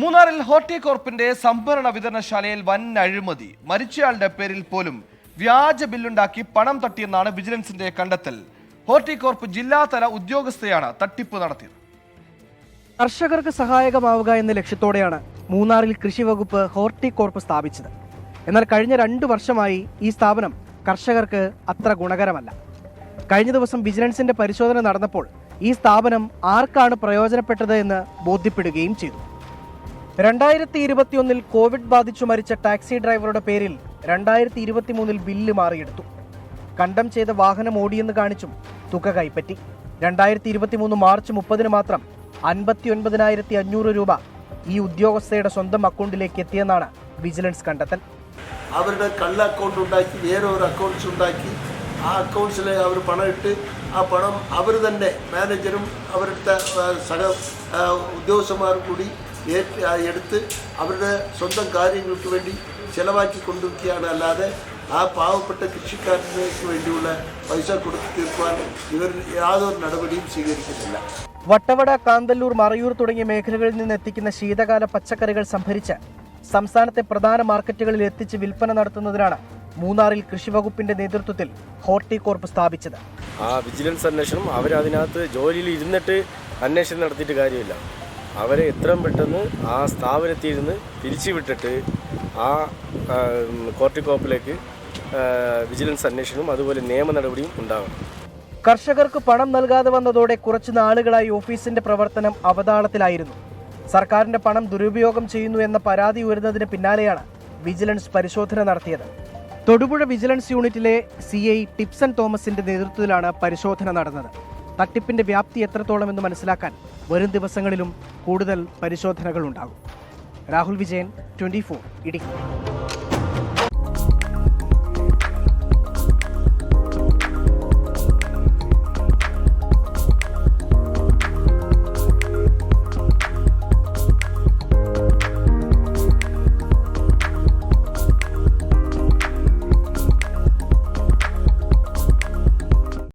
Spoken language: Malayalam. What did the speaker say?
മൂന്നാറിൽ ഹോർട്ടികോർപ്പിന്റെ സംഭരണ വിതരണശാലയിൽ വൻ അഴിമതി. മരിച്ചയാളുടെ പേരിൽ പോലും വ്യാജ ബില്ലുണ്ടാക്കി പണം തട്ടിയെന്നാണ് വിജിലൻസിന്റെ കണ്ടെത്തൽ. ഹോർട്ടികോർപ്പ് ജില്ലാതല ഉദ്യോഗസ്ഥയാണ് തട്ടിപ്പ് നടത്തിയത്. കർഷകർക്ക് സഹായകമാവുക എന്ന ലക്ഷ്യത്തോടെയാണ് മൂന്നാറിൽ കൃഷി വകുപ്പ് ഹോർട്ടികോർപ്പ് സ്ഥാപിച്ചത്. എന്നാൽ കഴിഞ്ഞ രണ്ടു വർഷമായി ഈ സ്ഥാപനം കർഷകർക്ക് അത്ര ഗുണകരമല്ല. കഴിഞ്ഞ ദിവസം വിജിലൻസിന്റെ പരിശോധന നടന്നപ്പോൾ ഈ സ്ഥാപനം ആർക്കാണ് പ്രയോജനപ്പെട്ടത് എന്ന് ബോധ്യപ്പെടുകയും ചെയ്തു. രണ്ടായിരത്തി ഇരുപത്തിയൊന്നിൽ കോവിഡ് ബാധിച്ചു മരിച്ച ടാക്സി ഡ്രൈവറുടെ പേരിൽ രണ്ടായിരത്തി ഇരുപത്തിമൂന്നിൽ ബില്ല് മാറിയെടുത്തു. കണ്ടം ചെയ്ത വാഹനം ഓടിയെന്ന് കാണിച്ചും തുക കൈപ്പറ്റി. രണ്ടായിരത്തി ഇരുപത്തിമൂന്ന് മാർച്ച് മുപ്പതിന് മാത്രം അൻപത്തി ഒൻപതിനായിരത്തി അഞ്ഞൂറ് രൂപ ഈ ഉദ്യോഗസ്ഥയുടെ സ്വന്തം അക്കൗണ്ടിലേക്ക് എത്തിയെന്നാണ് വിജിലൻസ് കണ്ടെത്തൽ. അവരുടെ കള്ള അക്കൗണ്ട് ഉണ്ടാക്കി വേറെ ഒരു അക്കൗണ്ട്സ് ഉണ്ടാക്കി ആ അക്കൗണ്ട്സിൽ അവർ പണം ഇട്ട് ആ പണം അവർ തന്നെ മാനേജറും അവരുടെ സഹ ഉദ്യോഗസ്ഥന്മാരും കൂടി എടുത്ത് അവരുടെ സ്വന്തം കാര്യങ്ങൾക്ക് വേണ്ടി ചിലവാക്കി കൊണ്ടിരിക്കുകയാണ്. അല്ലാതെ ആ പാവപ്പെട്ട കൃഷിക്കാരനേക്ക് വേണ്ടിയുള്ള പൈസ കൊടുത്തു തീർക്കുവാൻ ഇവർ യാതൊരു നടപടിയും സ്വീകരിക്കുന്നില്ല. വട്ടവട കാന്തല്ലൂർ മറയൂർ തുടങ്ങിയ മേഖലകളിൽ നിന്ന് എത്തിക്കുന്ന ശീതകാല പച്ചക്കറികൾ സംഭരിച്ച് സംസ്ഥാനത്തെ പ്രധാന മാർക്കറ്റുകളിൽ എത്തിച്ച് വിൽപ്പന നടത്തുന്നതിനാണ് മൂന്നാറിൽ കൃഷിവകുപ്പിന്റെ നേതൃത്വത്തിൽ ഹോർട്ടികോർപ്പ് സ്ഥാപിച്ചത്. ആ വിജിലൻസ് അന്വേഷണം അവരതിനകത്ത് ജോലിയിൽ ഇരുന്നിട്ട് അന്വേഷണം നടത്തിയിട്ട് കാര്യമില്ല. അവരെ എത്രയും പെട്ടെന്ന് ആ സ്ഥാപനത്തിൽ നിന്ന് പിരിച്ചുവിട്ടിട്ട് ആ കോർട്ടി കോർട്ടിക്കോപ്പിലേക്ക് വിജിലൻസ് അന്വേഷണവും അതുപോലെ നിയമ നടപടിയും ഉണ്ടാകണം കർഷകർക്ക് പണം നൽകാതെ വന്നതോടെ കുറച്ച് നാളുകളായി ഓഫീസിന്റെ പ്രവർത്തനം അവതാളത്തിലായിരുന്നു. സർക്കാരിന്റെ പണം ദുരുപയോഗം ചെയ്യുന്നു എന്ന പരാതി ഉയരുന്നതിന് പിന്നാലെയാണ് വിജിലൻസ് പരിശോധന നടത്തിയത്. തൊടുപുഴ വിജിലൻസ് യൂണിറ്റിലെ സി ഐ ടിപ്സൺ തോമസിന്റെ നേതൃത്വത്തിലാണ് പരിശോധന നടന്നത്. തട്ടിപ്പിന്റെ വ്യാപ്തി എത്രത്തോളമെന്ന് മനസ്സിലാക്കാൻ വരും ദിവസങ്ങളിലും കൂടുതൽ പരിശോധനകൾ ഉണ്ടാകും രാഹുൽ വിജയൻ ട്വന്റി ഇടുക്കി.